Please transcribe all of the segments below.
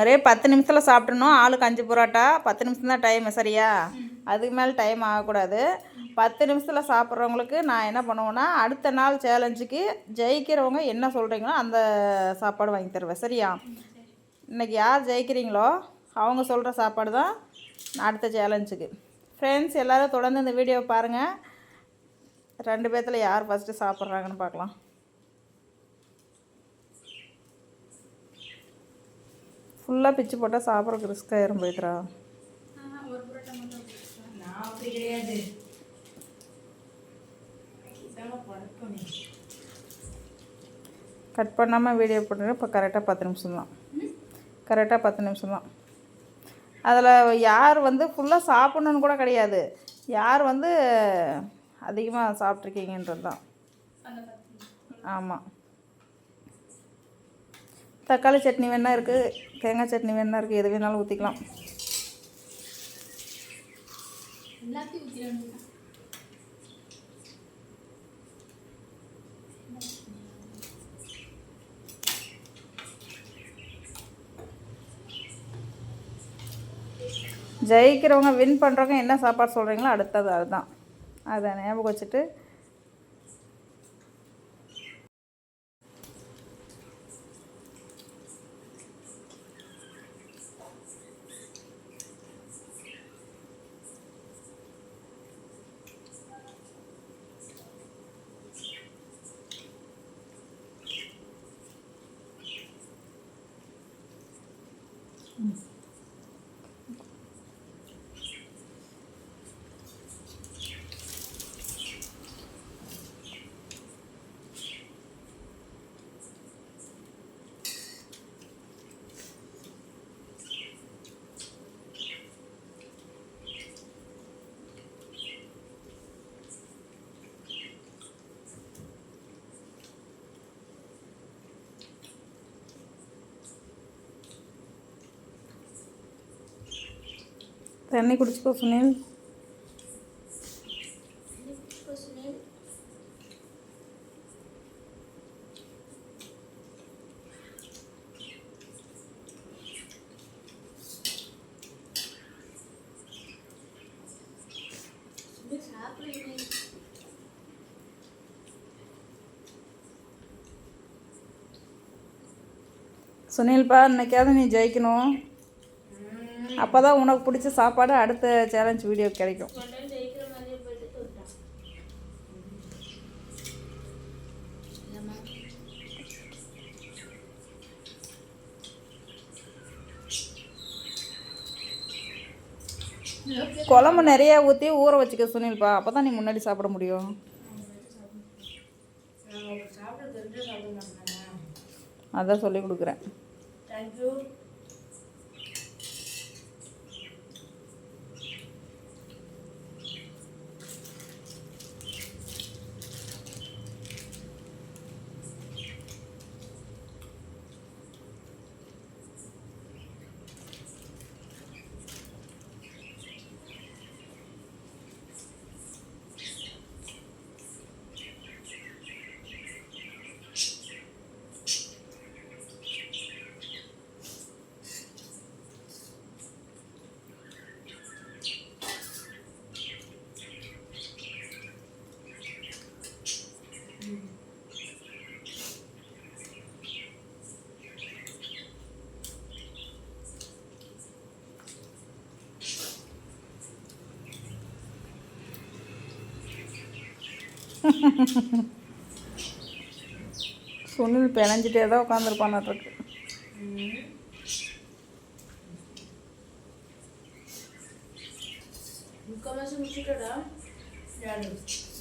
ஒரே பத்து நிமிஷத்தில் சாப்பிட்றணும் ஆளுக்கு அஞ்சு புரோட்டா பத்து நிமிஷம் தான் டைம் சரியா? அதுக்கு மேலே டைம் ஆகக்கூடாது. பத்து நிமிஷத்தில் சாப்பிட்றவங்களுக்கு நான் என்ன பண்ணுவேன்னா அடுத்த நாள் சேலஞ்சுக்கு ஜெயிக்கிறவங்க என்ன சொல்கிறீங்களோ அந்த சாப்பாடு வாங்கி தருவேன். சரியா? இன்றைக்கி யார் ஜெயிக்கிறீங்களோ அவங்க சொல்கிற சாப்பாடு தான் அடுத்த சேலஞ்சுக்கு ஃப்ரெண்ட்ஸ் எல்லோரும் தொடர்ந்து இந்த வீடியோவை பாருங்கள் ரெண்டு பேர்த்தில் யார் ஃபஸ்ட்டு சாப்பிட்றாங்கன்னு பார்க்கலாம். ஃபுல்லாக பிச்சு போட்டால் சாப்பிட்றதுக்கு ரிஸ்க் ஆயிரும் பழக்கம் கட் பண்ணாமல் வீடியோ போட்டுரு இப்போ கரெக்டாக பத்து நிமிஷம் தான். கரெக்டாக பத்து நிமிஷம் தான். அதில் யார் வந்து ஃபுல்லாக சாப்பிட்ணுன்னு கூட கிடையாது. யார் வந்து அதிகமாக சாப்பிட்ருக்கீங்கன்றது தான். ஆமாம் தக்காளி சட்னி வேணா இருக்குது தேங்காய் சட்னி வேணா இருக்குது எது வேணாலும் ஊற்றிக்கலாம் ஜெயிக்கிறவங்க வின் பண்ணுறவங்க என்ன சாப்பாடு சொல்கிறீங்களோ அடுத்தது அதுதான். அதை ஞாபகம் வச்சுட்டு தண்ணி குடிச்சுக்கோ சுனில். சுனில்பா இன்னைக்காவது நீ ஜெயிக்கணும். அப்போ தான் உனக்கு பிடிச்ச சாப்பாடு அடுத்த சேலஞ்ச் வீடியோ கிடைக்கும். குழம்பு நிறைய ஊற்றி ஊற வச்சுக்க சுனில்ப்பா அப்போ தான் நீ முன்னாடி சாப்பிட முடியும். அதான் சொல்லி கொடுக்குறேன். சுனில் பிணைஞ்சிட்டே தான்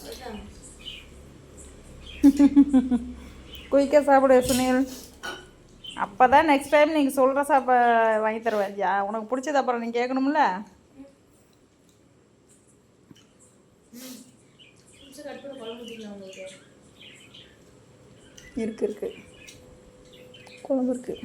அதுதான் குயிக்காக சாப்பிடு சுனில். அப்போ தான் நெக்ஸ்ட் டைம் நீங்கள் சொல்கிற சாப்பா வாங்கி தருவேன் உனக்கு பிடிச்சது அப்புறம் நீ கேட்கணும்ல நிமிஷம் கட் உங்களுக்கு இருக்கு இருக்கு. குழம்பு இருக்கு.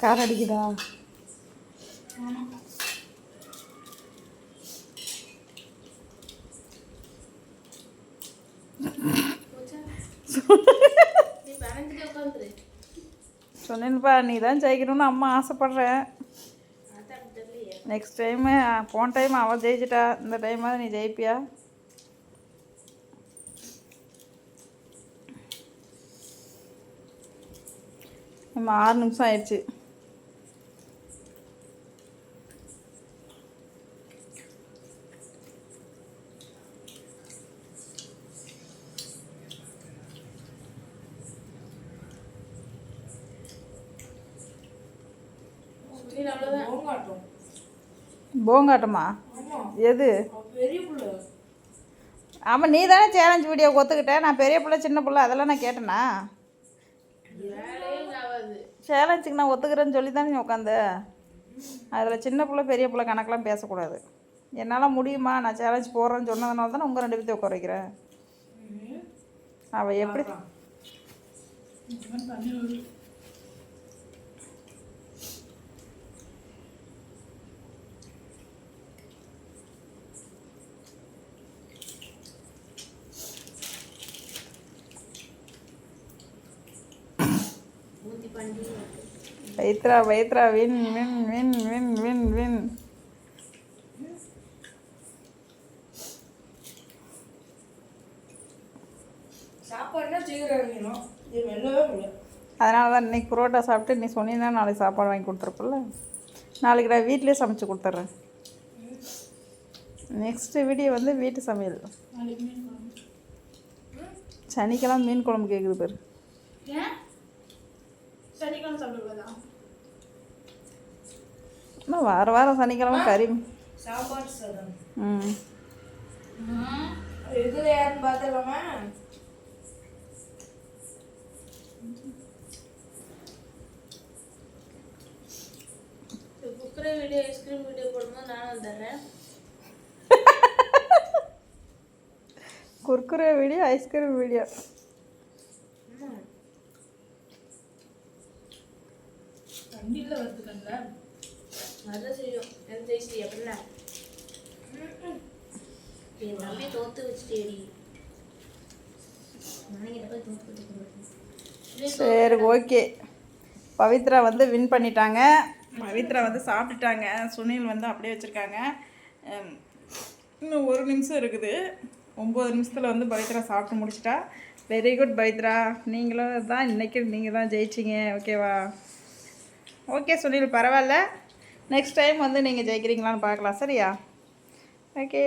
கார் அடிக்குதா? போச்சா நீ சொன்னேன்ப்பா நீ தான் ஜெயிக்கணும்னு அம்மா ஆசைப்பட்றேன் நெக்ஸ்ட் டைமு போன டைம் அவள் ஜெயிச்சிட்டா. இந்த டைமாவது நீ ஜெயிப்பியா? நம்ம ஆறு நிமிஷம் ஆயிடுச்சு. போங்காட்டம். எது? பெரிய பிள்ளை. ஆமாம் நீ தானே சேலஞ்ச் வீடியோ ஒத்துக்கிட்ட. நான் பெரிய பிள்ளை சின்ன பிள்ளை அதெல்லாம் நான் கேட்டேனா? சேலஞ்சுக்கு நான் ஒத்துக்கிறேன்னு சொல்லி தானே நீ உட்காந்து அதில் சின்ன பிள்ளை பெரிய பிள்ளை கணக்கெலாம் பேசக்கூடாது. என்னால் முடியுமா? நான் சேலஞ்ச் போடுறேன்னு சொன்னதுனால தானே உங்கள் ரெண்டு பேர்த்தையும் உட்கார வைக்கிறேன். அவள் எப்படி? வைத்ரா வைத்ரா win win win win win win. அதனால தான் இன்னைக்கு புரோட்டா சாப்பிட்டு நீ சொன்னீங்கன்னா நாளைக்கு சாப்பாடு வாங்கி கொடுத்துருப்பல நாளைக்கு நான் வீட்டிலே சமைச்சு கொடுத்துட்றேன். நெக்ஸ்ட்டு வீடியோ வந்து வீட்டு சமையல். சனிக்கிழமை மீன் குழம்பு கேட்குது பேர். சனிக்கிழமை சாப்பிடக்கூடாதா ஆனால் வார வாரம் சனிக்கிழமை கறி. சாப்பாடு சாதம். ம். இதில் யாருன்னு பார்த்துலாமா குக்கரை வீடியோ ஐஸ்கிரீம் வீடியோ போடும்போது நானும் வந்துடுறேன். Kurkure video ice cream video. அதான் செய்யும். எனக்கு ஜெயிச்சிட்டி அப்படின்னா என் தம்பி தோத்து வச்சுட்டேடி. சரி ஓகே பவித்ரா வந்து வின் பண்ணிட்டாங்க. பவித்ரா வந்து சாப்பிட்டுட்டாங்க. சுனில் வந்து அப்படியே வச்சுருக்காங்க. இன்னும் ஒரு நிமிஷம் இருக்குது. ஒம்பது நிமிஷத்தில் வந்து பவித்ரா சாப்பிட்டு முடிச்சிட்டா. Very good Pavithra. நீங்களும் தான் இன்றைக்கி நீங்கள் தான் ஜெயிச்சிங்க ஓகேவா ஓகே சுனில் பரவாயில்ல. நெக்ஸ்ட் டைம் வந்து நீங்கள் ஜெயிக்கிறீங்களான்னு பார்க்கலாம் சரியா? ஓகே